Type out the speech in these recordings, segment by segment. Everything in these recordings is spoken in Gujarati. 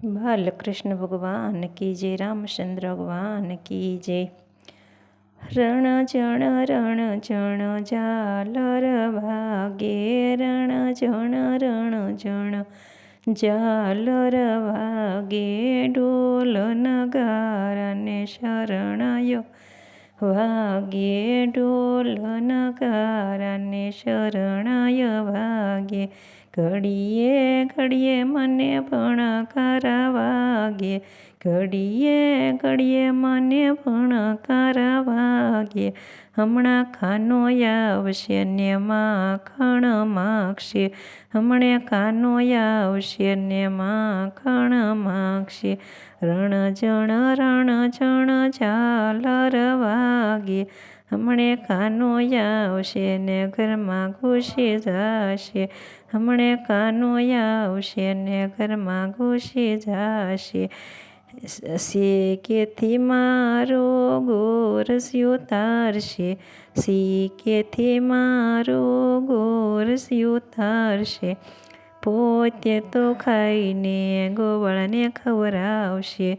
બાલકૃષ્ણ ભગવાન કી જય રામચંદ્ર ભગવાન કી જય રણ જણ રણ જણ જાલર ભાગે રણ જણ રણ જણ જાલર ભાગે ડોલ નગારાને શરણાયો વાગે ડોલ નગારાને શરણાય વાગે ઘડીએ ઘડીએ મને પણ કરા વાગે ઘડીએ ઘડીએ મને પણ કરા વાગે હમણાં ખાનો આવશે ને માખણ માગશે. હમણે કાનો આવશે ને માખણ માગશે. રણ જણ રણ જણ ઝાલર વાગે. હમણે કાનો આવશે ને ઘરમાં ઘૂસી જશે. હમણે કાનો આવશે ને ઘરમાં ઘૂસી જશે. શીકેથી મારો ગોરસ્યો તારશે શીકેથી મારો ગોરસ્યો તારશે પોતે તો ખાઈને ગોવાળાને ખવડાવશે.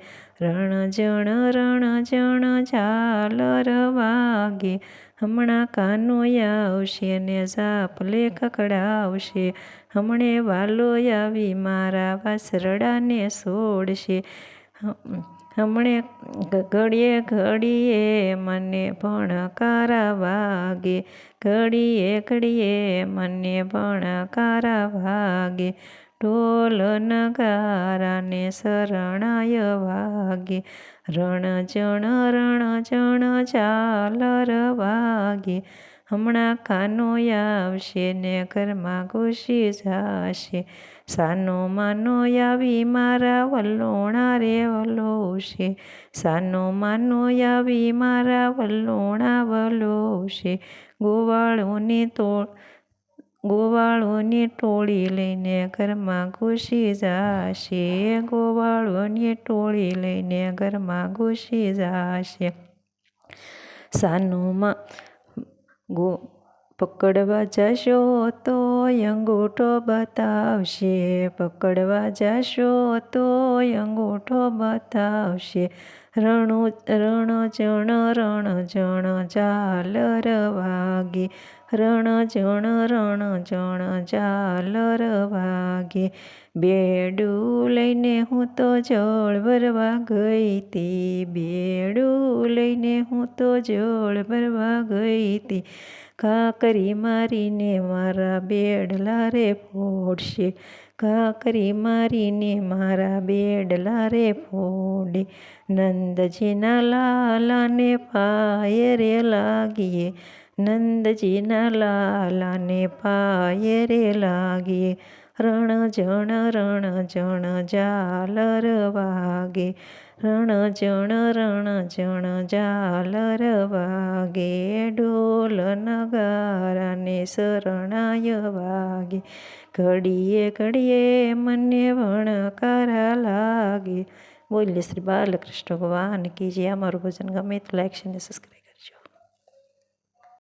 રણ જણ રણ જણ ઝાલર વાગે. હમણાં કાનો આવશે ને ઝાપલે આવશે હમણે વાલો આવી મારા વાસરડાને છોડશે હમણે ઘડીએ ઘડીએ મને ભણકારા વાગે. ઘડીએ ઘડીએ મને ભણકારા વાગે. ઢોલ નગારાને શરણાય વાગે. રણ ચણ ચાલર વાગે. હમણાં કાનો આવશે ને ઘરમાં ઘૂસી જશે. સાનો માનો આવી મારા વલ્લોણા રે વલોશે. સાનો માનો આવી મારા વલ્લોણા વલોશે. ગોવાળોની તો, ગોવાળોની ટોળી લઈને ઘરમાં ઘૂસી જશે. ગોવાળોની ટોળી લઈને ઘરમાં ઘૂસી જશે. સાનુમાં ગો પકડવા જશો તો અંગૂઠો બતાવશે. પકડવા જશો તો અંગૂઠો બતાવશે. રણું, રણ જણ રણ જણ ઝાલર વાગે રણ જણ રણ જણ ઝાલર વાગે બેડું લઈને હું તો જળ ભરવા ગઈ તી. બેડું લઈને હું તો જળ ભરવા ગઈ તી. કાકરી મારીને મારા બેડલા રે ફોડશે. કાકરી મારીને મારા બેડલા રે ફોડે. નંદજીના લાલાને પાયે રે લાગીએ. નંદજીના લાલાને પાયે રે લાગીએ. રણ જણ રણ જણ ઝાલર વાગે. રણ જણ રણ જણ ઝાલર વાગે. ઢોલ નગારાને શરણાય વાગે. ઘડીએ ઘડીએ મને વણકારા લાગે. બોલીએ શ્રી બાલકૃષ્ણ ભગવાન. કે જે અમારું ભજન ગમે તો લાઈક છે ને સબસ્ક્રાઈબ